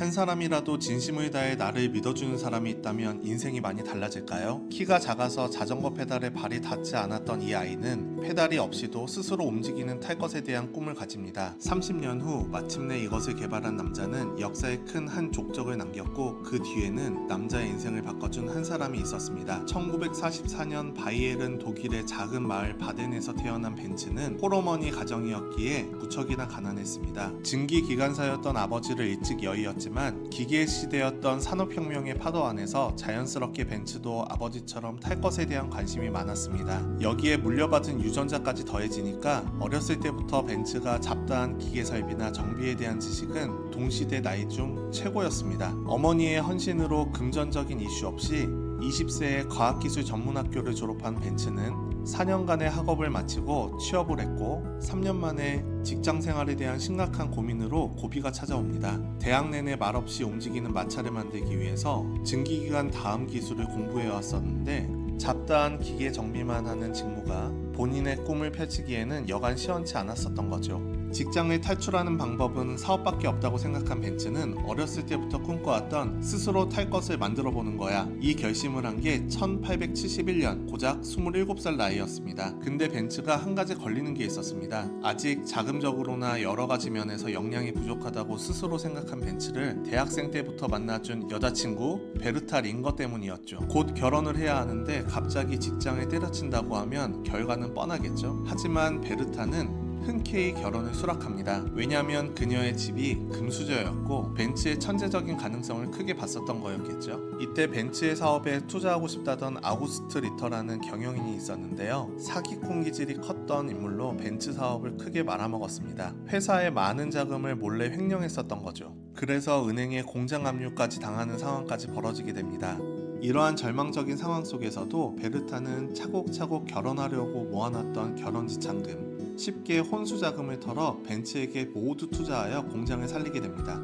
한 사람이라도 진심을 다해 나를 믿어주는 사람이 있다면 인생이 많이 달라질까요? 키가 작아서 자전거 페달에 발이 닿지 않았던 이 아이는 페달이 없이도 스스로 움직이는 탈 것에 대한 꿈을 가집니다. 30년 후 마침내 이것을 개발한 남자는 역사에 큰 한 족적을 남겼고 그 뒤에는 남자의 인생을 바꿔준 한 사람이 있었습니다. 1944년 바이엘은 독일의 작은 마을 바덴에서 태어난 벤츠는 홀어머니 가정이었기에 무척이나 가난했습니다. 증기 기관사였던 아버지를 일찍 여의었지만 기계 시대였던 산업혁명의 파도 안에서 자연스럽게 벤츠도 아버지처럼 탈 것에 대한 관심이 많았습니다. 여기에 물려받은 유전자까지 더해지니까 어렸을 때부터 벤츠가 잡다한 기계 설비나 정비에 대한 지식은 동시대 나이 중 최고였습니다. 어머니의 헌신으로 금전적인 이슈 없이 20세에 과학기술 전문학교를 졸업한 벤츠는 4년간의 학업을 마치고 취업을 했고 3년 만에 직장 생활에 대한 심각한 고민으로 고비가 찾아옵니다. 대학 내내 말없이 움직이는 마차를 만들기 위해서 증기기관 다음 기술을 공부해 왔었는데 잡다한 기계 정비만 하는 직무가 본인의 꿈을 펼치기에는 여간 시원치 않았었던 거죠. 직장을 탈출하는 방법은 사업밖에 없다고 생각한 벤츠는 어렸을 때부터 꿈꿔왔던 스스로 탈 것을 만들어 보는 거야. 이 결심을 한 게 1871년 고작 27살 나이였습니다. 근데 벤츠가 한 가지 걸리는 게 있었습니다. 아직 자금적으로나 여러 가지 면에서 역량이 부족하다고 스스로 생각한 벤츠를 대학생 때부터 만나준 여자친구 베르타 링거 때문이었죠. 곧 결혼을 해야 하는데 갑자기 직장을 때려친다고 하면 결과는 뻔하겠죠. 하지만 베르타는 흔쾌히 결혼을 수락합니다. 왜냐하면 그녀의 집이 금수저였고 벤츠의 천재적인 가능성을 크게 봤었던 거였겠죠. 이때 벤츠의 사업에 투자하고 싶다던 아우구스트 리터라는 경영인이 있었는데요. 사기꾼 기질이 컸던 인물로 벤츠 사업을 크게 말아먹었습니다. 회사의 많은 자금을 몰래 횡령했었던 거죠. 그래서 은행에 공장 압류까지 당하는 상황까지 벌어지게 됩니다. 이러한 절망적인 상황 속에서도 베르타는 차곡차곡 결혼하려고 모아놨던 결혼지참금 쉽게 혼수 자금을 털어 벤츠에게 모두 투자하여 공장을 살리게 됩니다.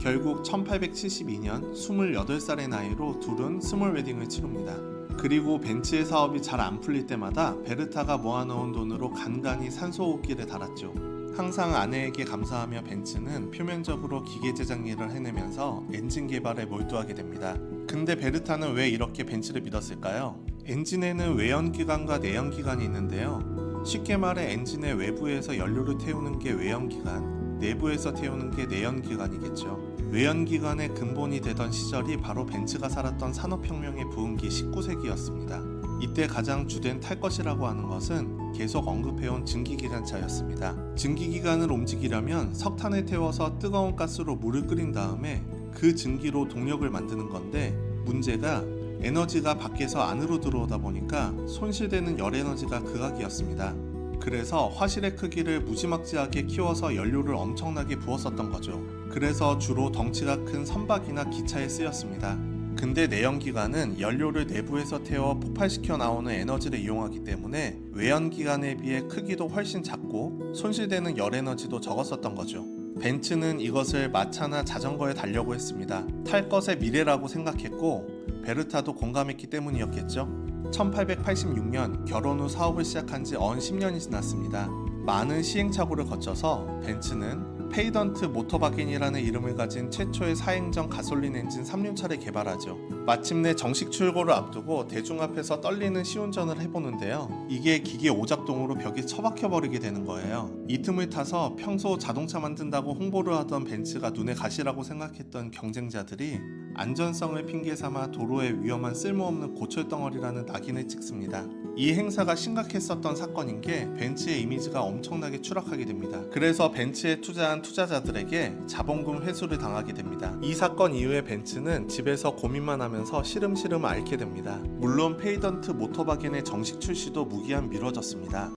결국 1872년 28살의 나이로 둘은 스몰 웨딩을 치릅니다. 그리고 벤츠의 사업이 잘 안 풀릴 때마다 베르타가 모아놓은 돈으로 간간히 산소호흡기를 달았죠. 항상 아내에게 감사하며 벤츠는 표면적으로 기계 제작 일을 해내면서 엔진 개발에 몰두하게 됩니다. 근데 베르타는 왜 이렇게 벤츠를 믿었을까요? 엔진에는 외연기관과 내연기관이 있는데요. 쉽게 말해 엔진의 외부에서 연료를 태우는 게 외연기관, 내부에서 태우는 게 내연기관이겠죠. 외연기관의 근본이 되던 시절이 바로 벤츠가 살았던 산업혁명의 부흥기 19세기였습니다. 이때 가장 주된 탈 것이라고 하는 것은 계속 언급해온 증기기관차였습니다. 증기기관을 움직이려면 석탄을 태워서 뜨거운 가스로 물을 끓인 다음에 그 증기로 동력을 만드는 건데 문제가 에너지가 밖에서 안으로 들어오다 보니까 손실되는 열 에너지가 극악이었습니다. 그래서 화실의 크기를 무지막지하게 키워서 연료를 엄청나게 부었었던 거죠. 그래서 주로 덩치가 큰 선박이나 기차에 쓰였습니다. 근데 내연기관은 연료를 내부에서 태워 폭발시켜 나오는 에너지를 이용하기 때문에 외연기관에 비해 크기도 훨씬 작고 손실되는 열 에너지도 적었었던 거죠. 벤츠는 이것을 마차나 자전거에 달려고 했습니다. 탈 것의 미래라고 생각했고 베르타도 공감했기 때문이었겠죠. 1886년 결혼 후 사업을 시작한 지 언 10년이 지났습니다. 많은 시행착오를 거쳐서 벤츠는 페이던트 모터바겐이라는 이름을 가진 최초의 사행정 가솔린 엔진 3륜차를 개발하죠. 마침내 정식 출고를 앞두고 대중 앞에서 떨리는 시운전을 해보는데요. 이게 기계 오작동으로 벽에 처박혀 버리게 되는 거예요. 이 틈을 타서 평소 자동차 만든다고 홍보를 하던 벤츠가 눈에 가시라고 생각했던 경쟁자들이 안전성을 핑계 삼아 도로에 위험한 쓸모없는 고철 덩어리라는 낙인을 찍습니다. 이 행사가 심각했었던 사건인 게 벤츠의 이미지가 엄청나게 추락하게 됩니다. 그래서 벤츠에 투자 한 투자자들에게 자본금 회수를 당하게 됩니다. 이 사건 이후에 벤츠는 집에서 고민만 하면서 시름시름 앓게 됩니다. 물론 페이던트 모터바겐의 정식 출시도 무기한 미뤄졌습니다.